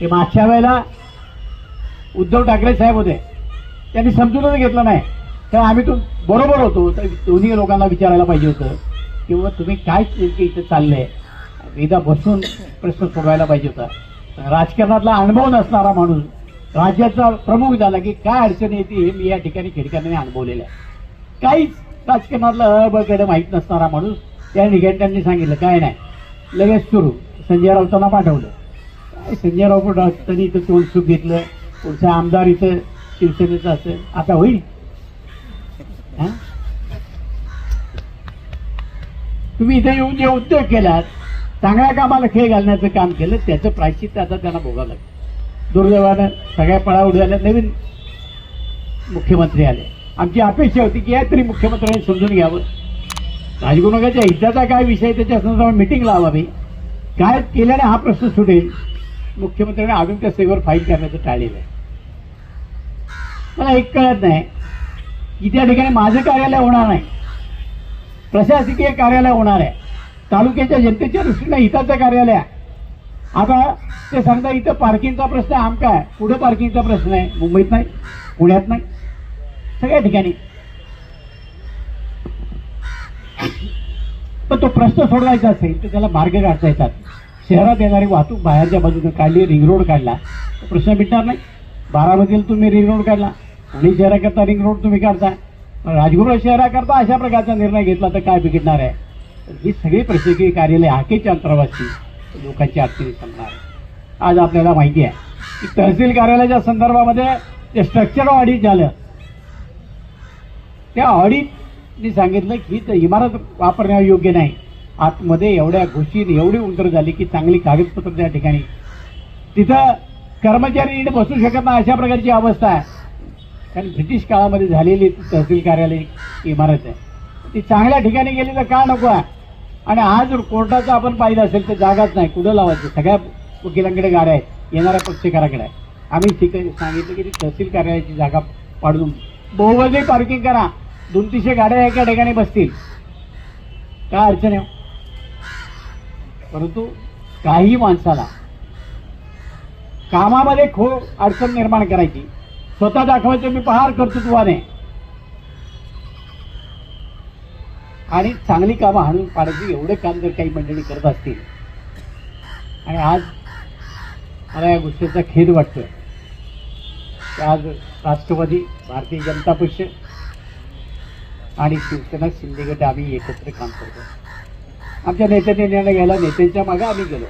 ते मागच्या वेळेला उद्धव ठाकरे साहेब होते. त्यांनी समजूनच घेतलं नाही. तर आम्ही तो बरोबर होतो. तर दोन्ही लोकांना विचारायला पाहिजे होतं. किंवा तुम्ही काय नेमके इथं चाललंय एकदा बसून प्रश्न सोडवायला पाहिजे होता. राजकारणातला अनुभव नसणारा माणूस राज्याचा प्रमुख झाला की काय अडचण येते हे मी या ठिकाणी खिडक्याने अनुभवलेलं आहे. काहीच राजकारणातलं अबगड माहीत नसणारा माणूस त्या ठिकाणी त्यांनी सांगितलं. काय नाही. लगेच सुरू. संजय राऊतांना पाठवलं. संजयराव संजय राऊत त्यांनी इथं तोंड सुख घेतलं. पुढचं आमदार इथं शिवसेनेचं असेल. आता होईल? हा? तुम्ही इथे येऊन जे उद्योग केलात चांगल्या कामाला खेळ घालण्याचं काम केलं त्याचं प्रायश्चित आता त्यांना भोगावं लागलं. दुर्दैवानं सगळ्या पळाउड झाल्या नवीन मुख्यमंत्री आले. आमची अपेक्षा होती की या तरी मुख्यमंत्र्यांनी समजून घ्यावं. राजगुरुनगरच्या हिताचा काय विषय त्याच्या संदर्भात मिटिंग लावावी. काय केल्याने हा प्रश्न सुटेल? मुख्यमंत्र्यांनी अजून त्या सेवेवर फाईल करण्याचं टाळलेलं आहे मला एक कळत नाही. की त्या ठिकाणी माझं कार्यालय होणार नाही. प्रशासकीय कार्यालय होणार आहे. तालुक्याच्या जनतेच्या दृष्टीने हिताचं कार्यालय आहे. आता ते सांगता इथं पार्किंगचा प्रश्न आहे. आमका आहे. पुढं पार्किंगचा प्रश्न आहे? मुंबईत नाही. पुण्यात नाही. सगळ्या ठिकाणी. पण तो प्रश्न सोडवायचा असेल तर त्याला मार्ग काढता येतात. शहरात येणारी वाहतूक बाहेरच्या बाजूने काढली रिंग रोड काढला. तर प्रश्न मिटणार नाही. बारामतीला तुम्ही रिंग रोड काढला. पुणे शहराकरता रिंग रोड तुम्ही काढता. पण राजगुरू शहराकरता अशा प्रकारचा निर्णय घेतला तर काय बिघडणार आहे? ही सगळी प्रशासकीय कार्यालय हाकेच्या अंतरावाची लोकांची अडचणी सांगणार आहे. आज आपल्याला माहिती आहे की तहसील कार्यालयाच्या संदर्भामध्ये ते स्ट्रक्चर ऑडिट झालं त्या ऑडिटनी सांगितलं की ही इमारत वापरण्यायोग्य नाही. आतमध्ये एवढ्या घुशीत एवढी उंटर झाली की चांगली कागदपत्र त्या ठिकाणी. तिथं कर्मचारी नीट बसू शकत नाही अशा प्रकारची अवस्था आहे. कारण ब्रिटिश काळामध्ये झालेली ती तहसील कार्यालय इमारत आहे. ती चांगल्या ठिकाणी गेली तर का नको आहे? आणि आज कोर्टाचं आपण पाहिलं असेल तर जागाच नाही. कुठं लावायचं? सगळ्या वकिलांकडे गाड्या आहेत. येणाऱ्या पक्षकाराकडे आहे. आम्ही ठिकाणी सांगितलं की ती तहसील कार्यालयाची जागा पाडून बहुमजली पार्किंग करा. दोन तीनशे गाड्या एका ठिकाणी बसतील. काय अडचण आहे? परंतु काही माणसाला कामामध्ये खो अडचण निर्माण करायची. स्वतः दाखवायचं मी पहार कर्तृत्वाने आणि चांगली कामं हाणून पाडायची एवढे काम जर काही मंडळी करत असतील. आणि आज मला या गोष्टीचा खेद वाटतोय. की आज राष्ट्रवादी भारतीय जनता पक्ष आणि शिवसेना शिंदे गट आम्ही एकत्र काम करतो आमच्या नेत्याने निर्णय घ्यायला नेत्यांच्या मागे आम्ही गेलो.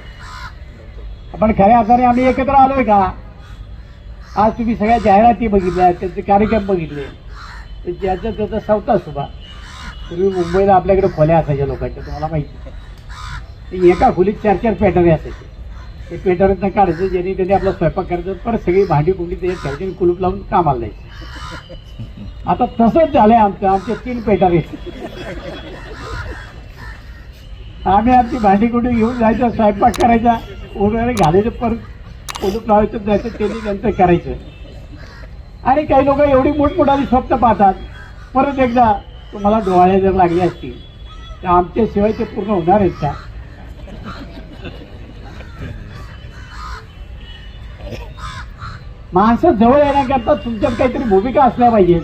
आपण खऱ्या अर्थाने आम्ही एकत्र आलोय का? आज तुम्ही सगळ्या जाहिराती बघितल्या त्यांचे कार्यक्रम बघितले. तर त्याचा सवता सुभा. पूर्वी मुंबईला आपल्याकडे खोल्या असायच्या लोकांच्या तुम्हाला माहिती एका खोलीत चार चार पॅटर्न असायचे. ते पेटाऱ्यातनं काढायचं ज्यांनी त्यांनी आपला स्वयंपाक करायचं परत सगळी भांडी कुंडी त्याच्या ठेवायची कुलूप लावून कामाला जायचे आता तसंच झालंय आमचं आमचे तीन पेटारे आम्ही आमची भांडी कुठे घेऊन जायचं स्वयंपाक करायचा वगैरे घालायचं परत कुलूप लावायचं जायचं त्यांनी नंतर करायचं. आणि काही लोक एवढी मोठमोठाली स्वप्न पाहतात परत एकदा तुम्हाला डोळे जर लागले असतील तर आमच्या शिवाय ते पूर्ण होणार आहेत का? माणसं जवळ येण्याकरता तुमच्यात काहीतरी भूमिका असल्या पाहिजेत.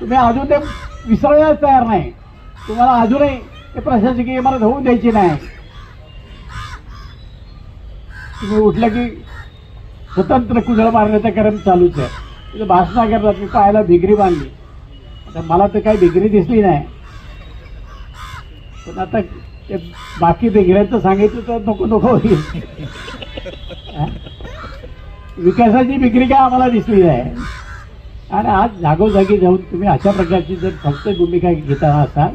तुम्ही अजून ते विसरण्यास तयार नाही. तुम्हाला अजूनही ते प्रशासकीय इमारत होऊ द्यायची नाही. तुम्ही उठलं की स्वतंत्र कुजळ मारण्याचा क्रम चालूच आहे. तिथं भाषणा करतात मी पाहायला भिगरी बांधली. आता मला तर काही भिगरी दिसली नाही. पण आता ते बाकी भिगऱ्यांचं सांगितलं तर नको नको होईल. विकासाची विक्री काय आम्हाला दिसली नाही. आणि आज जागोजागी जाऊन तुम्ही अशा प्रकारची जर फक्त भूमिका घेता असाल